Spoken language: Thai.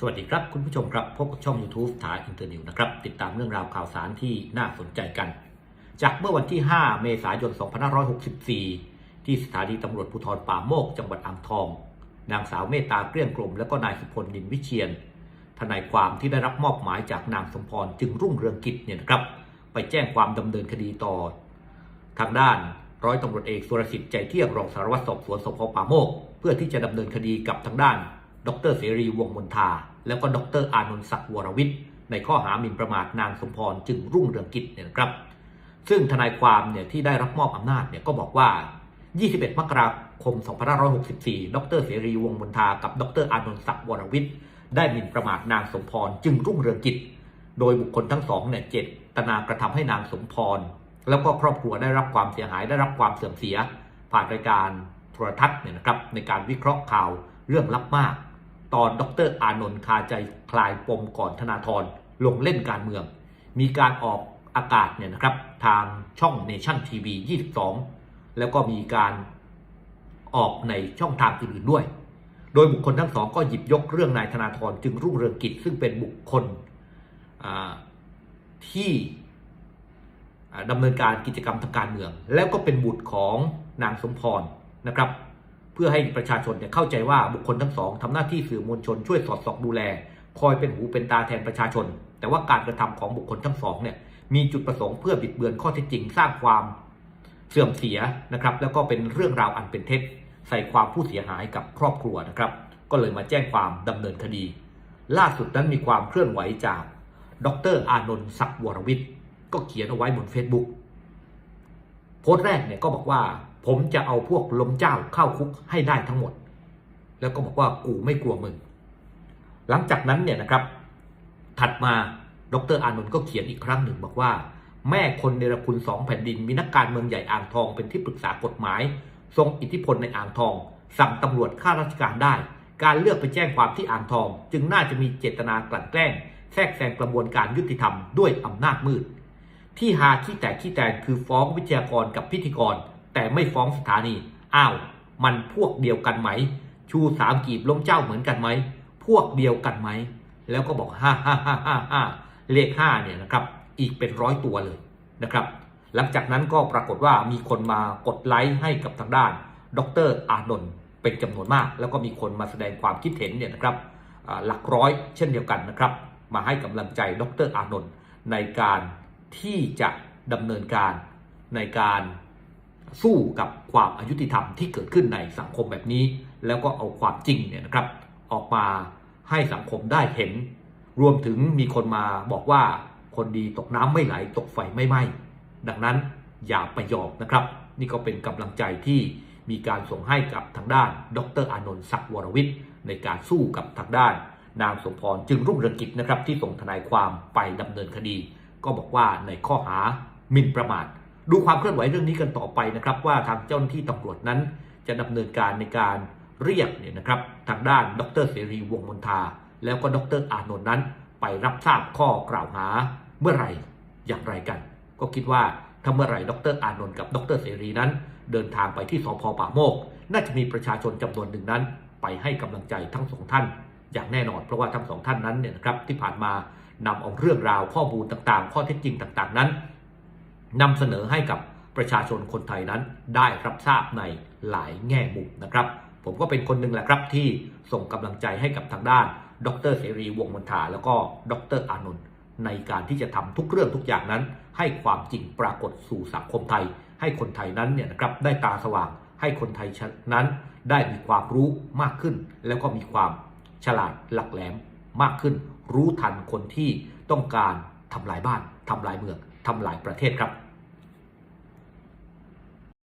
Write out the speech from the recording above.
สวัสดีครับ คุณผู้ชมครับพบกับช่อง YouTube ถาอินเตอร์นิวนะครับ ติดตามเรื่องราวข่าวสารที่น่าสนใจกัน จากเมื่อวันที่ 5 เมษายน 2564 ที่สถานีตำรวจภูธรป่าโมก จังหวัดอ่างทอง นางสาวเมตตาเกลี้ยงกลม และก็นายสุพลนินวิเชียนทนายความที่ได้รับมอบหมายจากนางสมพรจึงรุ่งเรืองกิจเนี่ยนะครับ ไปแจ้งความดำเนินคดีต่อ ทางด้านร้อยตำรวจเอกสุรสิทธิ์ใจเที่ยงรองสารวัตรสอบสวนสพป่าโมก เพื่อที่จะดำเนินคดีกับทางด้านดรเสรีวงมนทา แล้วก็ดรอานนท์ศักดิ์วรวิทย์ ในข้อหาหมิ่นประมาทนางสมพรจึงรุ่งเรืองกิจเนี่ยนะครับ ซึ่งทนายความเนี่ยที่ได้รับมอบอำนาจเนี่ยก็บอกว่า 21 มกราคม 2564 ดรเสรีวงศ์มนทากับ ดรอานนท์ศักดิ์วรวิทย์ ได้หมิ่นประมาทนางสมพรจึงรุ่งเรืองกิจ โดยบุคคลทั้งสองเนี่ยเจตนากระทำให้นางสมพรแล้วก็ครอบครัวได้รับความเสียหายได้รับความเสื่อมเสีย ผ่านรายการโทรทัศน์เนี่ยนะครับในการวิเคราะห์ข่าวเรื่องลับมาก ตอนดรอานนท์คาใจคลายปมก่อนธนาธรลงเล่นการเมือง มีการออกอากาศเนี่ยนะครับทางช่องเนชั่นทีวี22 แล้วก็มีการออกในช่องทางอื่นๆด้วย โดยบุคคลทั้งสองก็หยิบยกเรื่องนายธนาธรจึงรุ่งเรืองกิจซึ่งเป็นบุคคลที่ดำเนินการกิจกรรมทางการเมือง แล้วก็เป็นบุตรของนางสมพรนะครับ เพื่อให้ประชาชนเนี่ยเข้าใจว่าบุคคลทั้งสองทำหน้าที่สื่อมวลชนช่วยสอดส่องดูแล คอยเป็นหูเป็นตาแทนประชาชน แต่ว่าการกระทำของบุคคลทั้งสองเนี่ยมีจุดประสงค์เพื่อบิดเบือนข้อเท็จจริงสร้างความเสื่อมเสียนะครับ แล้วก็เป็นเรื่องราวอันเป็นเท็จ ใส่ความผู้เสียหายกับครอบครัวนะครับ ก็เลยมาแจ้งความดำเนินคดี ล่าสุดนั้นมีความเคลื่อนไหวจาก ดรอานนท์ศักดิ์วรวิทย์ก็เขียนเอาไว้บน Facebook โพสต์แรกเนี่ยก็บอกว่า ผมจะเอาพวกลมเจ้าเข้าคุกให้ได้ทั้งหมด แล้วก็บอกว่ากูไม่กลัวมึง หลังจากนั้นเนี่ยนะครับ ถัดมาดรอานนท์ก็เขียนอีกครั้งหนึ่งบอกว่า แม่คนเนรคุณสองแผ่นดินมีนักการเมืองใหญ่อ่างทองเป็นที่ปรึกษากฎหมาย ทรงอิทธิพลในอ่างทอง สั่งตำรวจข้าราชการได้ การเลือกไปแจ้งความที่อ่างทอง จึงน่าจะมีเจตนากลั่นแกล้งแทรกแซงกระบวนการยุติธรรมด้วยอำนาจมืด ที่หาขี้แตกขี้แตนคือฟ้องวิทยากรกับพิธีกร แต่ไม่ฟ้องสถานี อ้าว มันพวกเดียวกันไหม ชูสามกีบล้มเจ้าเหมือนกันไหม พวกเดียวกันไหม แล้วก็บอกห้าห้าห้าห้าห้าเลขห้าเนี่ยนะครับ อีกเป็นร้อยตัวเลยนะครับ หลังจากนั้นก็ปรากฏว่ามีคนมากดไลค์ให้กับทางด้าน ดรอานนท์เป็นจำนวนมาก แล้วก็มีคนมาแสดงความคิดเห็นเนี่ยนะครับหลักร้อยเช่นเดียวกันนะครับ มาให้กำลังใจดรอานนท์ในการที่จะดำเนินการในการ สู้กับความอายุติธรรมที่เกิดขึ้นในสังคมแบบนี้ แล้วก็เอาความจริงเนี่ยนะครับออกมาให้สังคมได้เห็น รวมถึงมีคนมาบอกว่าคนดีตกน้ำไม่ไหลตกไฟไม่ไหม้ดังนั้นอย่าไปยอมนะครับ นี่ก็เป็นกำลังใจที่มีการส่งให้กับทางด้าน ดรอานนท์ศักดิ์วรวิทย์ในการสู้กับทางด้าน นางสมพรจึงรุ่งเรืองกิจนะครับที่ส่งทนายความไปดำเนินคดี ก็บอกว่าในข้อหาหมิ่นประมาท ดูความเคลื่อนไหวเรื่องนี้กันต่อไปนะครับว่าทางเจ้าหน้าที่ตำรวจนั้น จะดำเนินการในการเรียกเนี่ยนะครับทางด้านดรเสรีวงมนทา แล้วก็ดรอานนท์นั้น ไปรับทราบข้อกล่าวหาเมื่อไหร่อย่างไรกัน ก็คิดว่าถ้าเมื่อไหร่ดรอานนท์กับดรเสรีนั้น เดินทางไปที่สพป่าโมก น่าจะมีประชาชนจำนวนหนึ่งนั้น ไปให้กำลังใจทั้งสองท่าน อย่างแน่นอนเพราะว่าทั้งสองท่านนั้นเนี่ยนะครับที่ผ่านมานำเอาเรื่องราวข้อมูลต่างๆ ข้อเท็จจริงต่างๆนั้น นำเสนอให้กับประชาชนคนไทยนั้นได้รับทราบในหลายแง่มุมนะครับ ผมก็เป็นคนหนึ่งแหละครับที่ส่งกำลังใจให้กับทางด้าน ดรเสรีวงศ์มนทาแล้วก็ดรอานนท์ในการที่จะทำทุกเรื่องทุกอย่างนั้น ให้ความจริงปรากฏสู่สังคมไทย ให้คนไทยนั้นเนี่ยนะครับได้ตาสว่าง ให้คนไทยนั้นได้มีความรู้มากขึ้น แล้วก็มีความฉลาดหลักแหลมมากขึ้น รู้ทันคนที่ต้องการทำลายบ้านทำลายเมืองทำลายประเทศครับ